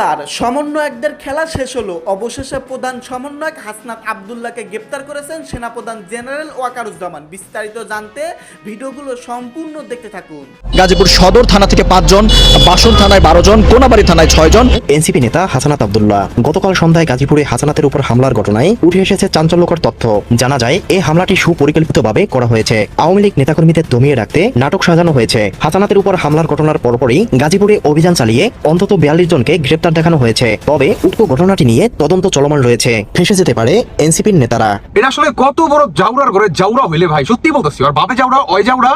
এবার সমন্বয়কদের খেলা শেষ হলো। অবশেষে প্রধান সমন্বয়ক হাসনাত আবদুল্লাহকে গ্রেপ্তার করেছেন সেনাপ্রধান জেনারেল ওয়াকারুজ্জামান। বিস্তারিত জানতে ভিডিওগুলো সম্পূর্ণ দেখতে থাকুন। গাজীপুর সদর থানা থেকে পাঁচজন বাসন থানায় বারো জন কোনাবাড়ি থানায় ছয় জন এনসিপি নেতা হাসানাত আবদুল্লাহ গতকাল সন্ধ্যায় গাজীপুরে হাসানাতের উপর হামলার ঘটনায় উঠে এসেছে চাঞ্চল্যকর তথ্য। জানা যায় এই হামলাটি সুপরিকল্পিতভাবে করা হয়েছে। আওয়ামী লীগ নেতাকর্মীদের দমিয়ে রাখতে নাটক সাজানো হয়েছে। হাসানাতের উপর হামলার ঘটনার পরপরই গাজীপুরে অভিযান চালিয়ে অন্তত বিয়াল্লিশ জনকে গ্রেপ্তার দেখানো হয়েছে। তবে উক্ত ঘটনাটি নিয়ে তদন্ত চলমান রয়েছে। ফেসে যেতে পারে এনসিপির নেতারা। এটা আসলে কত বড় জাউরার ঘরে জাউরা হইলে ভাই? সত্যি বলতেছি আর বাপে জাউরা অয় জাউরা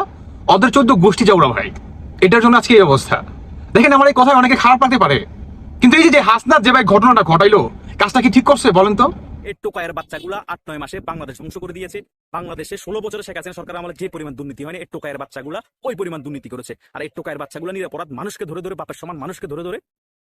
ওদের চোদ্দ গোষ্ঠী জাউরা ভাই। এটার জন্য আজকে এই অবস্থা। দেখেন আমার এই কথায় অনেকে খারাপ লাগতে পারে। কিন্তু এই যে হাসনাত যে ভাই ঘটনাটা ঘটাইলো কাজটা কি ঠিক করছে বলেন তো? এই টোকায়ের বাচ্চাগুলা আট নয় মাসে বাংলাদেশ ধ্বংস করে দিয়েছে। বাংলাদেশে ষোলো বছরে শেখ হাসিনা সরকার আমলে যে পরিমাণ দুর্নীতি হয়নি এই টোকায়ের বাচ্চাগুলা ওই পরিমাণ দুর্নীতি করেছে। আর এই টোকায়ের বাচ্চাগুলা নিরাপরাধ মানুষকে ধরে ধরে বাপের সমান মানুষকে ধরে ধরে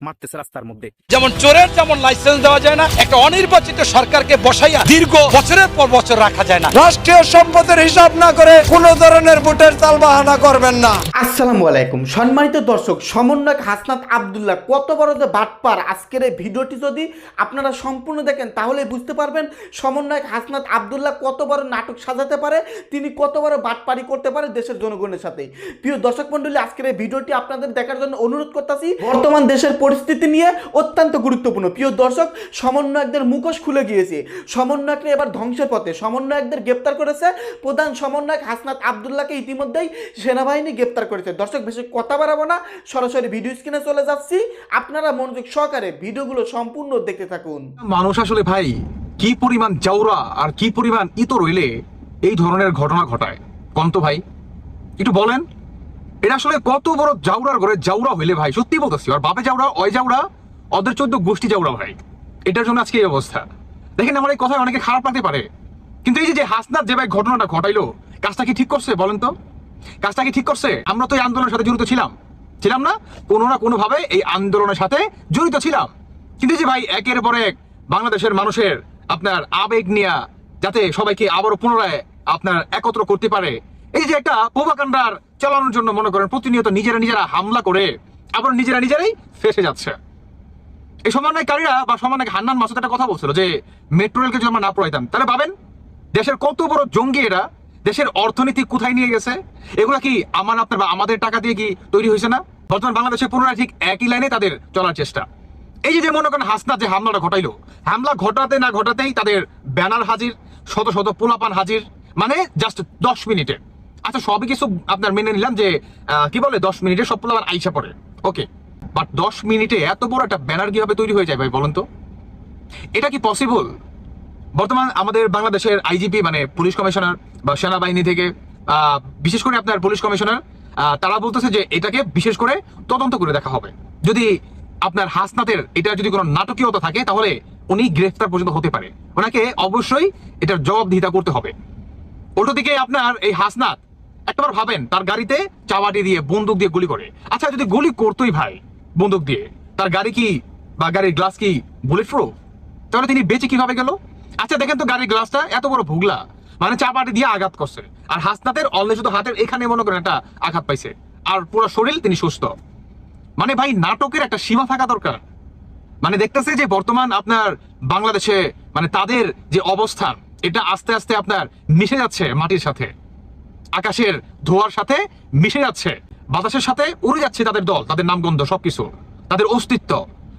মারতেছে রাস্তার মধ্যে। যেমন চোরের যেমন লাইসেন্স দেওয়া যায় না একটা অনির্বাচিত সরকারকে বসাইয়া দীর্ঘ বছরের পর বছর রাখা যায় না। রাষ্ট্রীয় সম্পদের হিসাব না করে কোন ধরনের ভোটের তাল বাহানা করবেন না। আসসালামু আলাইকুম। সম্মানিত দর্শক সমন্বয়ক হাসনাত আবদুল্লাহ কত বড় যে বাটপার আজকের এই ভিডিওটি যদি আপনারা সম্পূর্ণ দেখেন তাহলে বুঝতে পারবেন সমন্বয়ক হাসনাত আবদুল্লাহ কত বড় নাটক সাজাতে পারে তিনি কত বড় বাটপারি করতে পারে দেশের জনগণের সাথে। প্রিয় দর্শক মণ্ডলী আজকের এই ভিডিওটি আপনাদের দেখার জন্য অনুরোধ করতেছি বর্তমান দেশের পরিস্থিতি নিয়ে অত্যন্ত গুরুত্বপূর্ণ। প্রিয় দর্শক, সমন্বয়কদের মুখোশ খুলে গিয়েছে। সমন্বয়করা এবার ধ্বংসের পথে। সমন্বয়কদের গ্রেপ্তার করেছে প্রধান সমন্বয়ক হাসনাত আবদুল্লাহকে ইতিমধ্যেই সেনাবাহিনী গ্রেপ্তার করেছে। দর্শক, বেশি কথা বাড়াবো না। সরাসরি ভিডিও স্ক্রিনে চলে যাচ্ছি। আপনারা মনোযোগ সহকারে ভিডিওগুলো সম্পূর্ণ দেখতে থাকুন। মানুষ আসলে ভাই, কি পরিমাণ জাউরা আর কি পরিমাণ ইতো রইলে এই ধরনের ঘটনা ঘটায়? কন্ত ভাই, একটু বলেন। এটা আসলে কত বড় জাউরার ঘরে জাউরা হইলে ভাই? সত্যি বলতেছি। আর বাপে জাউরা, অয় জাউরা ওদের চোদ্দ গোষ্ঠী জাউরা ভাই। এটার জন্য আজকে এই অবস্থা। দেখেন আমার এই কথায় অনেকে খারাপ লাগতে পারে। কিন্তু এই যে হাসনাত যে ভাই ঘটনাটা ঘটাইলো, কাজটা কি ঠিক করছে বলেন তো? কাজটা কি ঠিক করছে? আমরা তো এই আন্দোলনের সাথে জড়িত ছিলাম। ছিলাম না? কোনো না কোনোভাবে এই আন্দোলনের সাথে জড়িত ছিলাম। কিন্তু যে ভাই, একের পর এক বাংলাদেশের মানুষের আপনার আবেগ নিয়ে যাতে সবাইকে আবারও পুনরায় আপনার একত্র করতে পারে এই যে একটা প্রভাকাণ্ডার চালানোর জন্য মনে করেন প্রতিনিয়ত নিজেরা নিজেরা হামলা করে, আবার নিজেরা নিজেরাই ফেসে যাচ্ছে। এই সমন্বয়কারীরা বা সমন্বয় হান্নান মাসুদ একটা কথা বলছিল যে, মেট্রো রেলকে যদি আমরা না পড়াইতাম তাহলে পাবেন? দেশের কত বড় জঙ্গি এরা? দেশের অর্থনীতি কোথায় নিয়ে গেছে? এগুলা কি আমার আপনার বা আমাদের টাকা দিয়ে কি তৈরি হয়েছে না? বর্তমান বাংলাদেশে পুনরায় ঠিক একই লাইনে তাদের চলার চেষ্টা। এই যে মনে করেন হাসনা যে হামলাটা ঘটাইলো, হামলা ঘটাতে না ঘটাতেই তাদের ব্যানার হাজির, শত শত পোলাপান হাজির মানে জাস্ট দশ মিনিটে। আচ্ছা সবই কিছু আপনার মেনে নিলাম যে কি বলে, দশ মিনিটে সব পোলাপান আইসা পড়ে। ওকে বাট দশ মিনিটে এত বড় একটা ব্যানার কীভাবে তৈরি হয়ে যায় ভাই, বলুন তো? এটা কি পসিবল বর্তমান আমাদের বাংলাদেশের আইজিপি মানে পুলিশ কমিশনার বা সেনাবাহিনী থেকে বিশেষ করে আপনার পুলিশ কমিশনার তারা বলতেছে যে এটাকে বিশেষ করে তদন্ত করে দেখা হবে। যদি আপনার হাসনাতের এটা যদি কোনো নাটকীয়তা থাকে, তাহলে উনি গ্রেফতার পর্যন্ত হতে পারে। ওনাকে অবশ্যই এটার জবাবদিহিতা করতে হবে। উল্টো দিকে আপনার এই হাসনাত একবার ভাবেন, তার গাড়িতে চাওয়াটি দিয়ে, বন্দুক দিয়ে গুলি করে। আচ্ছা যদি গুলি করতোই ভাই, বন্দুক দিয়ে, তার গাড়ি কি বা গাড়ির গ্লাস কি বুলেট প্রুফ তাহলে তিনি বেঁচে কীভাবে গেল? আচ্ছা দেখেন তো গাড়ির গ্লাসটা এত বড় ভুগলা মানে চাপাটি দিয়ে আঘাত করছে। আর হাসনাতের অলরে শুধু হাতের এখানে মনে করেন একটা আঘাত পাইছে। আর পুরো শরীর তিনি সুস্থ। মানে ভাই, নাটকের একটা সীমা থাকা দরকার। মানে দেখতেছে যে বর্তমান আপনার বাংলাদেশে মানে তাদের যে অবস্থান, এটা আস্তে আস্তে আপনার মিশে যাচ্ছে মাটির সাথে। আকাশের ধোয়ার সাথে মিশে যাচ্ছে। বাতাসের সাথে উড়ে যাচ্ছে তাদের দল, তাদের নামগন্ধ সবকিছু। তাদের অস্তিত্ব।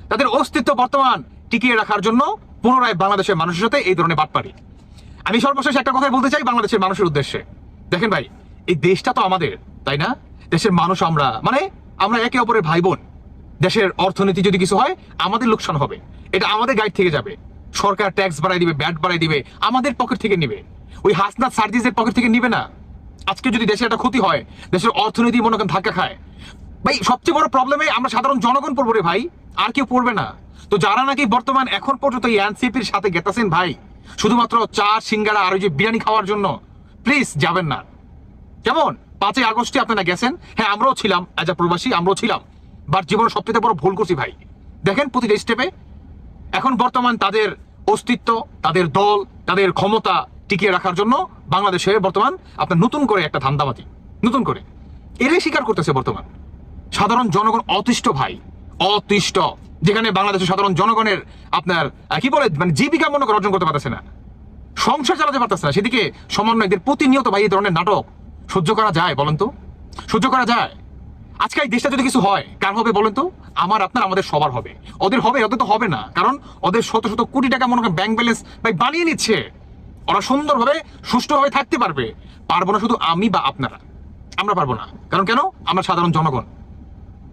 তাদের অস্তিত্ব বর্তমান টিকিয়ে রাখার জন্য পুনরায় বাংলাদেশের মানুষের সাথে এই ধরনের বাটপারি। আমি সর্বশেষ একটা কথাই বলতে চাই বাংলাদেশের মানুষের উদ্দেশ্যে। দেখেন ভাই, এই দেশটা তো আমাদের, তাই না? দেশের মানুষ আমরা মানে আমরা একে অপরের ভাই বোন দেশের অর্থনীতি যদি কিছু হয়, আমাদের লোকসান হবে। এটা আমাদের গাইড থেকে যাবে। সরকার ট্যাক্স বাড়াই দিবে ব্যাট বাড়াই দিবে, আমাদের পকেট থেকে নিবে। ওই হাসনাত সার্জিসের পকেট থেকে নিবে না। আজকে যদি দেশে একটা ক্ষতি হয়, দেশের অর্থনীতি মনে করেন ধাক্কা খায়। ভাই, সবচেয়ে বড় প্রবলেমে আমরা সাধারণ জনগণ পড়ব রে ভাই, আর কেউ পড়বে না। তো যারা নাকি বর্তমান, এখন পর্যন্ত এই এনসিপির সাথে গেতাছেন ভাই, শুধুমাত্র চা, সিঙ্গারা আর ওই যে বিরিয়ানি খাওয়ার জন্য প্লিজ যাবেন না। কেমন? পাঁচই আগস্টে আপনারা গেছেন? হ্যাঁ আমরাও ছিলাম অ্যাজ আ প্রবাসী আমরাও ছিলাম। বাট জীবনে সবচেয়ে বড় ভুল করছি ভাই। দেখেন প্রতিটা স্টেপে এখন বর্তমান তাদের অস্তিত্ব, তাদের দল, তাদের ক্ষমতা টিকিয়ে রাখার জন্য বাংলাদেশে বর্তমান আপনার নতুন করে একটা ধান্দাবাতি নতুন করে। এরাই স্বীকার করতেছে বর্তমান। সাধারণ জনগণ অতিষ্ঠ ভাই, অতিষ্ঠ। যেখানে বাংলাদেশের সাধারণ জনগণের আপনার কি বলে মানে জীবিকা মনে করে অর্জন করতে পারতেছে না। সংসার চালাতে পারতেছে না। সেদিকে সমন্বয়কদের প্রতিনিয়ত ভাই এই ধরনের নাটক। সহ্য করা যায় বলেন তো? সহ্য করা যায়। আজকে এই দেশটা যদি কিছু হয়, কার হবে বলেন তো? আমার, আপনার, আমাদের সবার হবে। ওদের হবে, ওদের তো হবে না। কারণ ওদের শত শত কোটি টাকা মনে করেন ব্যাংক ব্যালেন্স ভাই বানিয়ে নিচ্ছে। ওরা সুন্দরভাবে, সুষ্ঠুভাবে থাকতে পারবে। পারব না শুধু আমি বা আপনারা। আমরা পারব না। কারণ কেন? আমরা সাধারণ জনগণ।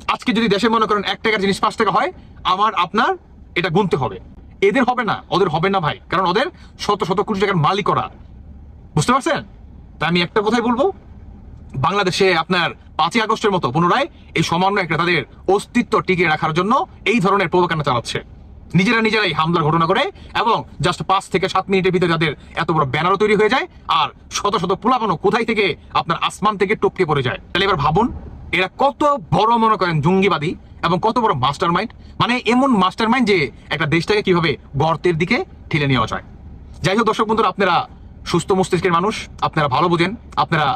আজকে যদি দেশে মনে করেন এক টাকার জিনিস পাঁচ টাকা হয়, আমার, আপনার, এটা গুনতে হবে। এদের হবে না, ওদের হবে না ভাই। কারণ ওদের শত শত কোটি টাকার মালিক ওরা। বুঝতে পারছেন? তাই আমি একটা কথাই বলব। বাংলাদেশে আপনার পাঁচই আগস্টের মতো পুনরায় এই সমন্বয়করা তাদের অস্তিত্ব টিকিয়ে রাখার জন্য এই ধরনের প্রোপাকান্ডা চালাচ্ছে? নিজেরা নিজেরাই হামলার ঘটনা করে এবং জাস্ট পাঁচ থেকে সাত মিনিটের ভিতরে তাদের এত বড় ব্যানারও তৈরি হয়ে যায় আর শত শত পোলাপানো কোথায় থেকে আপনার আসমান থেকে টপকে পড়ে যায়। তাহলে এবার ভাবুন, এরা কত বড় মনে করেন জঙ্গিবাদী এবং কত বড় মাস্টার মাইন্ড মানে এমন মাস্টার মাইন্ড যে একটা দেশটাকে কীভাবে গর্তের দিকে ঠেলে নেওয়া যায়। যাই হোক দর্শক বন্ধুরা, আপনারা সুস্থ মস্তিষ্কের মানুষ, আপনারা ভালো বোঝেন, আপনারা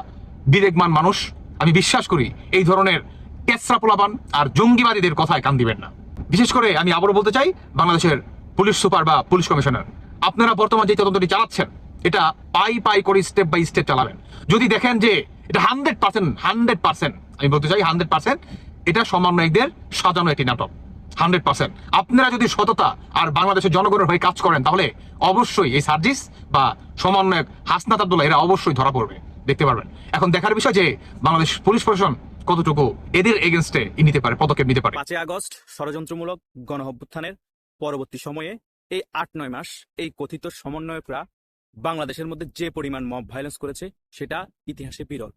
বিবেকমান মানুষ। আমি বিশ্বাস করি, এই ধরনের কেসরা পোলাপান আর জঙ্গিবাদীদের কথায় কান দিবেন না। বিশেষ করে আমি আবারও বলতে চাই, বাংলাদেশের পুলিশ সুপার বা পুলিশ কমিশনার, আপনারা বর্তমান যে তদন্তটি চালাচ্ছেন, এটা পাই পাই করে স্টেপ বাই স্টেপ চালাবেন। যদি দেখেন যে এটা হান্ড্রেড পার্সেন্ট হান্ড্রেড পার্সেন্ট আমি বলতে চাই হান্ড্রেড পার্সেন্ট এটা সমন্বয়কদের সাজানো একটি নাটক হান্ড্রেড পার্সেন্ট আপনারা যদি সততা আর বাংলাদেশের জনগণের হয়ে কাজ করেন, তাহলে অবশ্যই এই সার্জিস বা সমন্বয়ক হাসনাত আব্দুল্লাহ, এরা অবশ্যই ধরা পড়বে। দেখতে পারবেন। এখন দেখার বিষয় যে বাংলাদেশ পুলিশ প্রশাসন কতটুকু এদের এগেনস্টে নিতে পারে, পদক্ষেপ নিতে পারে? পাঁচই আগস্ট, ষড়যন্ত্রমূলক গণঅভ্যুত্থানের পরবর্তী সময়ে এই আট নয় মাস এই কথিত সমন্বয়করা বাংলাদেশের মধ্যে যে পরিমাণ মব ভায়োলেন্স করেছে, সেটা ইতিহাসে বিরল।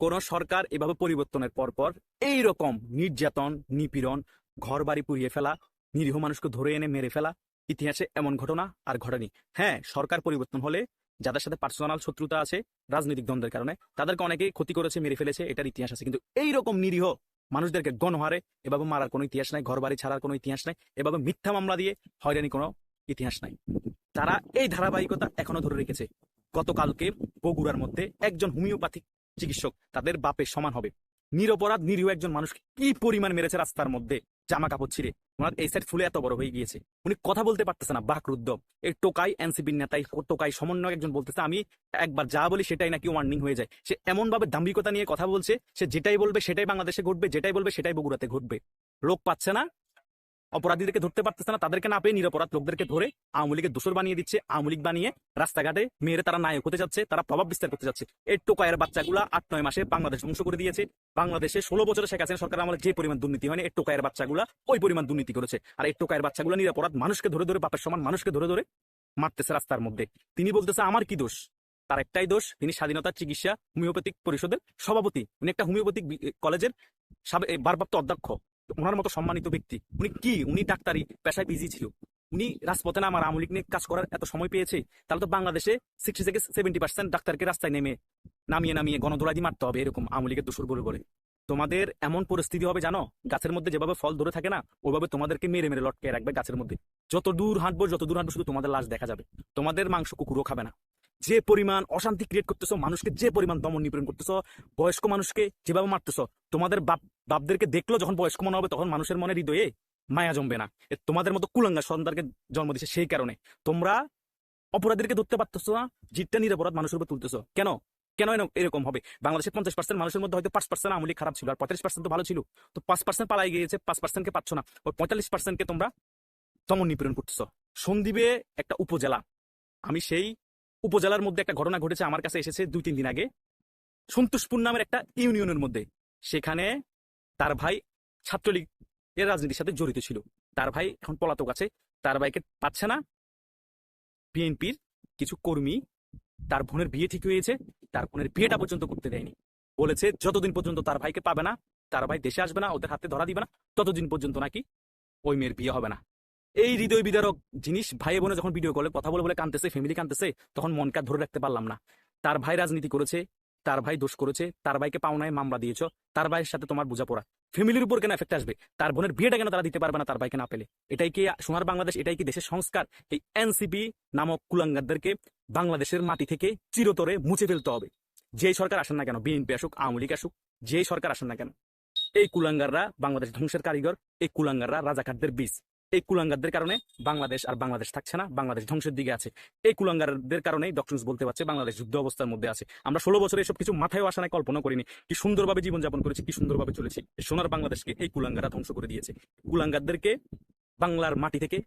কোন সরকার এভাবে পরিবর্তনের পরপর এই রকম নির্যাতন, নিপীড়ন ঘর বাড়ি পুড়িয়ে ফেলা, নিরীহ মানুষকে ধরে এনে মেরে ফেলা, ইতিহাসে এমন ঘটনা আর ঘটেনি। হ্যাঁ সরকার পরিবর্তন হলে যাদের সাথে পার্সোনাল শত্রুতা আছে রাজনৈতিক দ্বন্দ্বের কারণে, তাদেরকে অনেকেই ক্ষতি করেছে, মেরে ফেলেছে, এটার ইতিহাস আছে। কিন্তু এই রকম নিরীহ মানুষদেরকে গণহারে এভাবে মারার কোনো ইতিহাস নাই ঘর বাড়ি ছাড়ার কোনো ইতিহাস নাই, এভাবে মিথ্যা মামলা দিয়ে হয়রানি কোনো ইতিহাস নাই। তারা এই ধারাবাহিকতা এখনও ধরে রেখেছে। গতকালকে বগুড়ার মধ্যে একজন হোমিওপ্যাথিক চিকিৎসক তাদের বাপের সমান হবে। নিরপরাধ, নিরীহ একজন মানুষকে কি পরিমাণ মেরেছে রাস্তার মধ্যে জামা কাপড় ছিঁড়ে? ওনার এই সাইড ফুলে এত বড় হয়ে গিয়েছে। উনি কথা বলতে পারতেছে না বাকরুদ্ধ এই টোকাই এনসিপির নেতাই, টোকাই সমন্বয় একজন বলতেছে, আমি একবার যা বলি সেটাই নাকি ওয়ার্নিং হয়ে যায়। সে এমনভাবে দাম্ভিকতা নিয়ে কথা বলছে, সে যেটাই বলবে সেটাই বাংলাদেশে ঘটবে, যেটাই বলবে সেটাই বগুড়াতে ঘটবে। লোক পাচ্ছে না অপরাধীদেরকে ধরতে পারতেছে না, তাদেরকে না পেয়ে নিরপরাধ লোকদেরকে ধরে আওয়ামী লীগের দোষর বানিয়ে দিচ্ছে আওয়ামী লীগ বানিয়ে রাস্তাঘাটে মেয়েরে তারা নায়ক হতে যাচ্ছে, তারা প্রভাব বিস্তার করতে যাচ্ছে। এই টোকায়ের বাচ্চাগুলা আট, নয় মাসে বাংলাদেশ ধ্বংস করে দিয়েছে। বাংলাদেশে ষোলো বছরে শেখ হাসিনা সরকার আমলে যে পরিমাণ দুর্নীতি হয়নি এই টোকায়ের বাচ্চাগুলা ওই পরিমাণ দুর্নীতি করেছে। আর এই টোকায়ের বাচ্চাগুলা নিরাপরাধ, মানুষকে ধরে ধরে, বাপের সমান মানুষকে ধরে ধরে মারতেছে রাস্তার মধ্যে। তিনি বলতেছে, আমার কি দোষ? তার একটাই দোষ, তিনি স্বাধীনতা, চিকিৎসা, হোমিওপ্যাথিক পরিষদের সভাপতি। উনি একটা হোমিওপ্যাথিক কলেজের সাবে- ভারপ্রাপ্ত অধ্যক্ষ। ওনার মতো সম্মানিত ব্যক্তি। উনি কি? উনি ডাক্তারি পেশায় বিজি ছিল। উনি রাজপথে না আমার আওয়ামী লীগ নিয়ে কাজ করার এত সময় পেয়েছে, তাহলে তো বাংলাদেশে সিক্সটি থেকে সেভেন্টি পার্সেন্ট ডাক্তারকে রাস্তায় নেমে নামিয়ে নামিয়ে গণধোলাই মারতে হবে এরকম আওয়ামী লীগের দোষর বলে বলে। তোমাদের এমন পরিস্থিতি হবে জানো? গাছের মধ্যে যেভাবে ফল ধরে থাকে না, ওইভাবে তোমাদেরকে মেরে মেরে লটকে রাখবে গাছের মধ্যে। যত দূর হাঁটবো যত দূর হাঁটবো শুধু তোমাদের লাশ দেখা যাবে। তোমাদের মাংস কুকুরও খাবে না। যে পরিমাণ অশান্তি ক্রিয়েট করতেছো, মানুষকে যে পরিমাণ দমন নিপীড়ন করতেছো, বয়স্ক মানুষকে যেভাবে মারতেছো, তোমাদের বাপ, বাপদেরকে দেখল যখন বয়স্ক মনে হবে, তখন মানুষের মনে হৃদয়ে মায়া জমবে না। তোমাদের মতো কুলাঙ্গা সন্তানকে জন্ম দিছে সেই কারণে। তোমরা অপরাধীদেরকে ধরতে পারতেছো না জিতটা নিরাপরাধ মানুষের উপর তুলতেছো। কেন? কেন এরকম- হবে? বাংলাদেশের পঞ্চাশ পার্সেন্ট মানুষের মধ্যে হয়তো পাঁচ পার্সেন্ট আমলি খারাপ ছিল, আর পঁয়তাল্লিশ পার্সেন্ট তো ভালো ছিল। তো পাঁচ পার্সেন্ট পালাই গিয়েছে, পাঁচ পার্সেন্টকে পাচ্ছ না। ওই পঁয়তাল্লিশ পার্সেন্টকে তোমরা দমন নিপীড়ন করতেছো। সন্দীপে একটা উপজেলা। আমি সেই উপজেলার মধ্যে একটা ঘটনা ঘটেছে, আমার কাছে এসেছে দুই, তিন দিন আগে। সন্তোষপুর নামের একটা ইউনিয়নের মধ্যে। সেখানে তার ভাই ছাত্রলীগ এর রাজনীতির সাথে জড়িত ছিল। তার ভাই এখন পলাতক আছে। তার ভাইকে পাচ্ছে না। বিএনপির কিছু কর্মী তার বোনের বিয়ে ঠিক হয়েছে। তার বোনের বিয়েটা পর্যন্ত করতে দেয়নি। বলেছে, যতদিন পর্যন্ত তার ভাইকে পাবে না, তার ভাই দেশে আসবে না, ওদের হাতে ধরা দিবে না, ততদিন পর্যন্ত নাকি ওই মেয়ের বিয়ে হবে না। এই হৃদয় বিদারক জিনিস ভাই বোনে যখন ভিডিও কলে কথা বলে বলে কানতেছে ফ্যামিলি কানতেছে তখন মনকা ধরে রাখতে পারলাম না। তার ভাই রাজনীতি করেছে, তার ভাই দোষ করেছে, তার ভাইকে পাওনায় মামলা দিয়েছ, তার ভাইয়ের সাথে তোমার বোঝাপড়া। ফ্যামিলির উপর কেন এফেক্ট আসবে? তার বোনের বিয়েটা কেন তারা দিতে পারবে না, তার ভাইকে না পেলে? এটাই কি সোনার বাংলাদেশ, এটাই কি দেশের সংস্কার? এই এনসিপি নামক কুলাঙ্গারদেরকে বাংলাদেশের মাটি থেকে চিরতরে মুছে ফেলতে হবে। যেই সরকার আসেন না কেন বিএনপি আসুক, আওয়ামী লীগ আসুক, যেই সরকার আসেন না কেন, এই কুলাঙ্গাররা বাংলাদেশ ধ্বংসের কারিগর, এই কুলাঙ্গাররা রাজাকারদের বীজ। এই কুলাঙ্গারদের কারণে বাংলাদেশ আর বাংলাদেশ থাকছে না, বাংলাদেশ ধ্বংসের দিকে আছে। এই কুলাঙ্গারদের কারণেই ডক্টরস বলতে পারছে বাংলাদেশ যুদ্ধ অবস্থার মধ্যে আছে। আমরা ষোলো বছরে এসব কিছু মাথায় আসা নাই কল্পনা করিনি। কি সুন্দরভাবে জীবনযাপন করেছি, কি সুন্দরভাবে চলেছি সোনার বাংলাদেশকে এই কুলাঙ্গারা ধ্বংস করে দিয়েছে। কুলাঙ্গারদেরকে বাংলার মাটি থেকে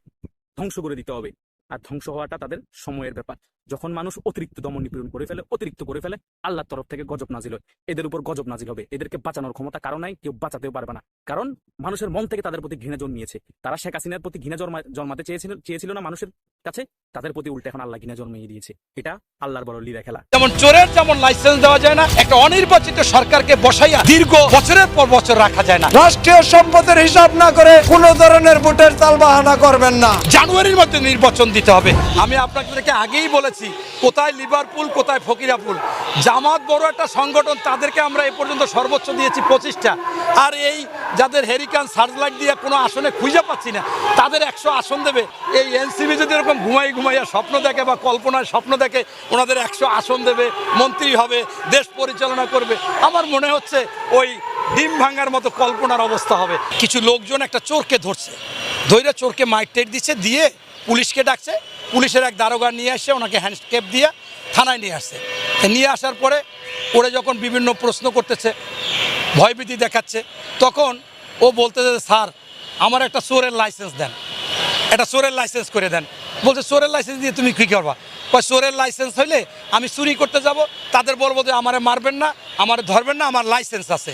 ধ্বংস করে দিতে হবে। আর ধ্বংস হওয়াটা তাদের সময়ের ব্যাপার। যখন মানুষ অতিরিক্ত দমন নিপীড়ন করে ফেলে অতিরিক্ত করে ফেলে আল্লাহর তরফ থেকে গজব নাজিল হয়। এদের উপর গজব নাজিল হবে। এদেরকে বাঁচানোর ক্ষমতা কারণ নাই কেউ বাঁচাতেও পারবে না। কারণ মানুষের মন থেকে তাদের প্রতি ঘৃণা জন্মিয়েছে। তারা শেখ হাসিনার প্রতি ঘৃণা জন্মা জন্মাতে চেয়েছিল চেয়েছিল না মানুষের কাছে। তাদের প্রতি উল্টে এখন আল্লাহ ঘৃণা জন্মিয়ে দিয়েছে। এটা আল্লাহর বড় লীলা খেলা। যেমন চোরের যেমন লাইসেন্স দেওয়া যায় না। একটা অনির্বাচিত সরকারকে বসাইয়া দীর্ঘ বছরের পর বছর রাখা যায় না। রাষ্ট্রীয় সম্পদের হিসাব না করে কোন ধরনের ভোটের তাল বাহানা করবেন না। জানুয়ারির মধ্যে নির্বাচন দিতে হবে। আমি আপনাদেরকে আগেই বলেছি কোথায় লিভারপুল কোথায় ফকিরাপুল জামাত বড় একটা সংগঠন, তাদেরকে আমরা এ পর্যন্ত সর্বোচ্চ দিয়েছি পঁচিশটা। আর এই যাদের হেরিকান সার্চলাইট দিয়ে কোনো আসনে খুঁজে পাচ্ছি না, তাদের একশো আসন দেবে। এই এনসিবি যদি এরকম ঘুমাই ঘুমাইয়া স্বপ্ন দেখে বা কল্পনায় স্বপ্ন দেখে, ওনাদের একশো আসন দেবে, মন্ত্রী হবে, দেশ পরিচালনা করবে। আমার মনে হচ্ছে ওই ডিম ভাঙার মতো কল্পনার অবস্থা হবে। কিছু লোকজন একটা চোরকে ধরছে। ধৈর্য চোরকে মাইক টেক দিচ্ছে, দিয়ে পুলিশকে ডাকছে। পুলিশের এক দারোগা নিয়ে আসছে ওনাকে হ্যান্ডস্কেপ দিয়ে থানায় নিয়ে আসছে নিয়ে আসার পরে ওরা যখন বিভিন্ন প্রশ্ন করতেছে, ভয়ভীতি দেখাচ্ছে, তখন ও বলতেছে স্যার, আমার একটা চোরের লাইসেন্স দেন। একটা চোরের লাইসেন্স করে দেন। বলছে, চোরের লাইসেন্স দিয়ে তুমি কী করবা? কয়, চোরের লাইসেন্স হইলে আমি চুরি করতে যাব, তাদের বলব যে, আমারে মারবেন না, আমারে ধরবেন না, আমার লাইসেন্স আছে।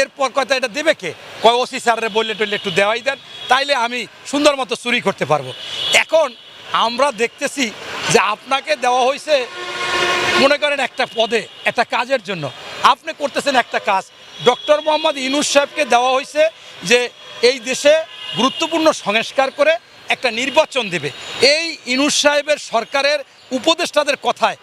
এরপর কথা এটা দেবে কে? কয়, ওসি স্যাররে বললে টললে একটু দেওয়াই দেন, তাইলে আমি সুন্দর মতো চুরি করতে পারব। এখন আমরা দেখতেছি যে আপনাকে দেওয়া হয়েছে, মনে করেন একটা পদে, একটা কাজের জন্য। আপনি করতেছেন একটা কাজ। ডক্টর মোহাম্মদ ইনুস সাহেবকে দেওয়া হয়েছে যে এই দেশে গুরুত্বপূর্ণ সংস্কার করে একটা নির্বাচন দেবে। এই ইনুস সাহেবের সরকারের উপদেষ্টাদের কথায়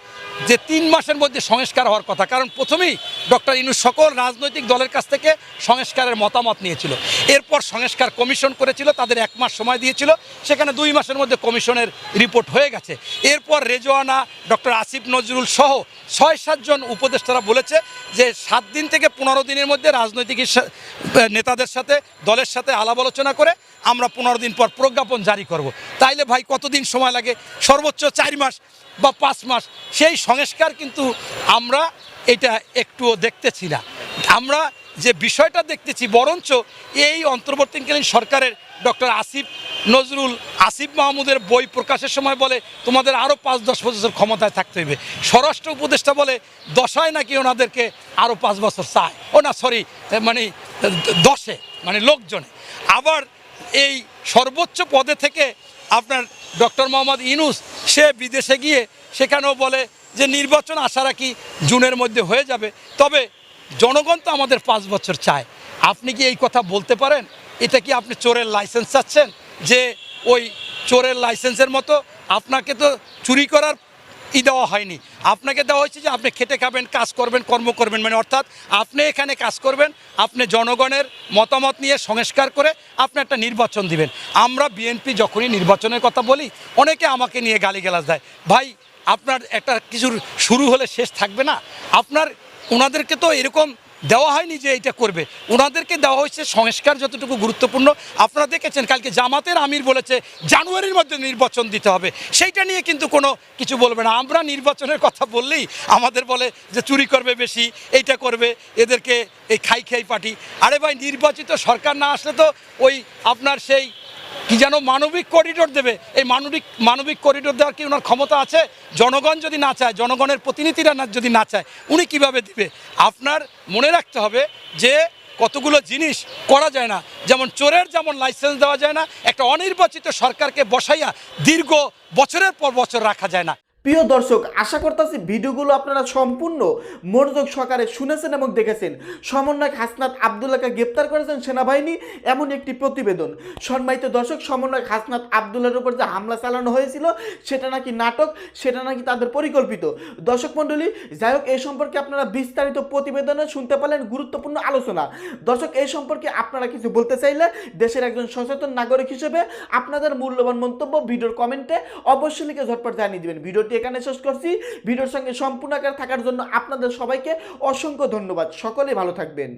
যে তিন মাসের মধ্যে সংস্কার হওয়ার কথা। কারণ প্রথমেই ডক্টর ইনুস সকল রাজনৈতিক দলের কাছ থেকে সংস্কারের মতামত নিয়েছিল। এরপর সংস্কার কমিশন করেছিল, তাদের এক মাস সময় দিয়েছিল, সেখানে দুই মাসের মধ্যে কমিশনের রিপোর্ট হয়ে গেছে। এরপর রেজওয়ানা, ডক্টর আসিফ নজরুল সহ ছয় সাতজন উপদেষ্টারা বলেছে যে সাত দিন থেকে পনেরো দিনের মধ্যে রাজনৈতিক নেতাদের সাথে, দলের সাথে আলাপ আলোচনা করে আমরা পনেরো দিন পর প্রজ্ঞাপন জারি করব। তাইলে ভাই কতদিন সময় লাগে? সর্বোচ্চ চার মাস। বা পাঁচ মাস, সেই সংস্কার কিন্তু আমরা এটা একটুও দেখতেছি না। আমরা যে বিষয়টা দেখতেছি, বরঞ্চ এই অন্তর্বর্তীকালীন সরকারের ডক্টর আসিফ নজরুল, আসিফ মাহমুদের বই প্রকাশের সময় বলে, তোমাদের আরও পাঁচ দশ বছর ক্ষমতায় থাকতে হইবে। স্বরাষ্ট্র উপদেষ্টা বলে, দশায় নাকি ওনাদেরকে আরও পাঁচ বছর চায়। ও না, সরি মানে দশে মানে লোকজনে। আবার এই সর্বোচ্চ পদে থেকে আপনার ডক্টর মোহাম্মদ ইনুস সে বিদেশে গিয়ে সেখানেও বলে যে নির্বাচন আশা রাখি জুনের মধ্যে হয়ে যাবে। তবে জনগণ তো আমাদের পাঁচ বছর চায়। আপনি কি এই কথা বলতে পারেন? এটা কি আপনি চোরের লাইসেন্স চাচ্ছেন? যে ওই চোরের লাইসেন্সের মতো আপনাকে তো চুরি করার ই দেওয়া হয়নি। আপনাকে দেওয়া হয়েছে যে আপনি খেটে খাবেন, কাজ করবেন, কর্ম করবেন মানে অর্থাৎ আপনি এখানে কাজ করবেন, আপনি জনগণের মতামত নিয়ে সংস্কার করে আপনি একটা নির্বাচন দিবেন। আমরা বিএনপি যখনই নির্বাচনের কথা বলি, অনেকে আমাকে নিয়ে গালিগালাজ দেয়, ভাই, আপনার একটা কিছুর শুরু হলে শেষ থাকবে না। আপনার, ওনাদেরকে তো এরকম দেওয়া হয়নি যে এইটা করবে। ওনাদেরকে দেওয়া হয়েছে সংস্কার যতটুকু গুরুত্বপূর্ণ। আপনারা দেখেছেন, কালকে জামাতের আমির বলেছে, জানুয়ারির মধ্যে নির্বাচন দিতে হবে। সেইটা নিয়ে কিন্তু কোনো কিছু বলবে না। আমরা নির্বাচনের কথা বললেই আমাদের বলে যে চুরি করবে বেশি, এইটা করবে, এদেরকে এই খাই খাই পার্টি। আরে ভাই, নির্বাচিত সরকার না আসলে তো ওই আপনার সেই কি যেন মানবিক করিডোর দেবে। এই মানবিক মানবিক করিডোর দেওয়ার কি ওনার ক্ষমতা আছে? জনগণ যদি না চায়, জনগণের প্রতিনিধিরা না যদি না চায়, উনি কীভাবে দিবে? আপনার মনে রাখতে হবে যে কতগুলো জিনিস করা যায় না। যেমন চোরের যেমন লাইসেন্স দেওয়া যায় না, একটা অনির্বাচিত সরকারকে বসাইয়া দীর্ঘ বছরের পর বছর রাখা যায় না। প্রিয় দর্শক, আশা করতেছি ভিডিওগুলো আপনারা সম্পূর্ণ মনোযোগ সহকারে শুনেছেন এবং দেখেছেন। সমন্বয়ক হাসনাত আবদুল্লাহকে গ্রেপ্তার করেছেন সেনাবাহিনী, এমন একটি প্রতিবেদন। সম্মানিত দর্শক, সমন্বয়ক হাসনাত আবদুল্লাহর উপর যে হামলা চালানো হয়েছিল, সেটা নাকি নাটক, সেটা নাকি তাদের পরিকল্পিত। দর্শক মণ্ডলী, যাই হোক এই সম্পর্কে আপনারা বিস্তারিত প্রতিবেদনে শুনতে পারলেন গুরুত্বপূর্ণ আলোচনা। দর্শক এই সম্পর্কে আপনারা কিছু বলতে চাইলে দেশের একজন সচেতন নাগরিক হিসেবে আপনাদের মূল্যবান মন্তব্য ভিডিওর কমেন্টে অবশ্যই লিখে ঝটপট জানিয়ে দিবেন। ভিডিওটি এখানে শেষ করছি, ভিডিওর সঙ্গে সম্পূর্ণ আকার থাকার জন্য আপনাদের সবাইকে অসংখ্য ধন্যবাদ। সকলে ভালো থাকবেন।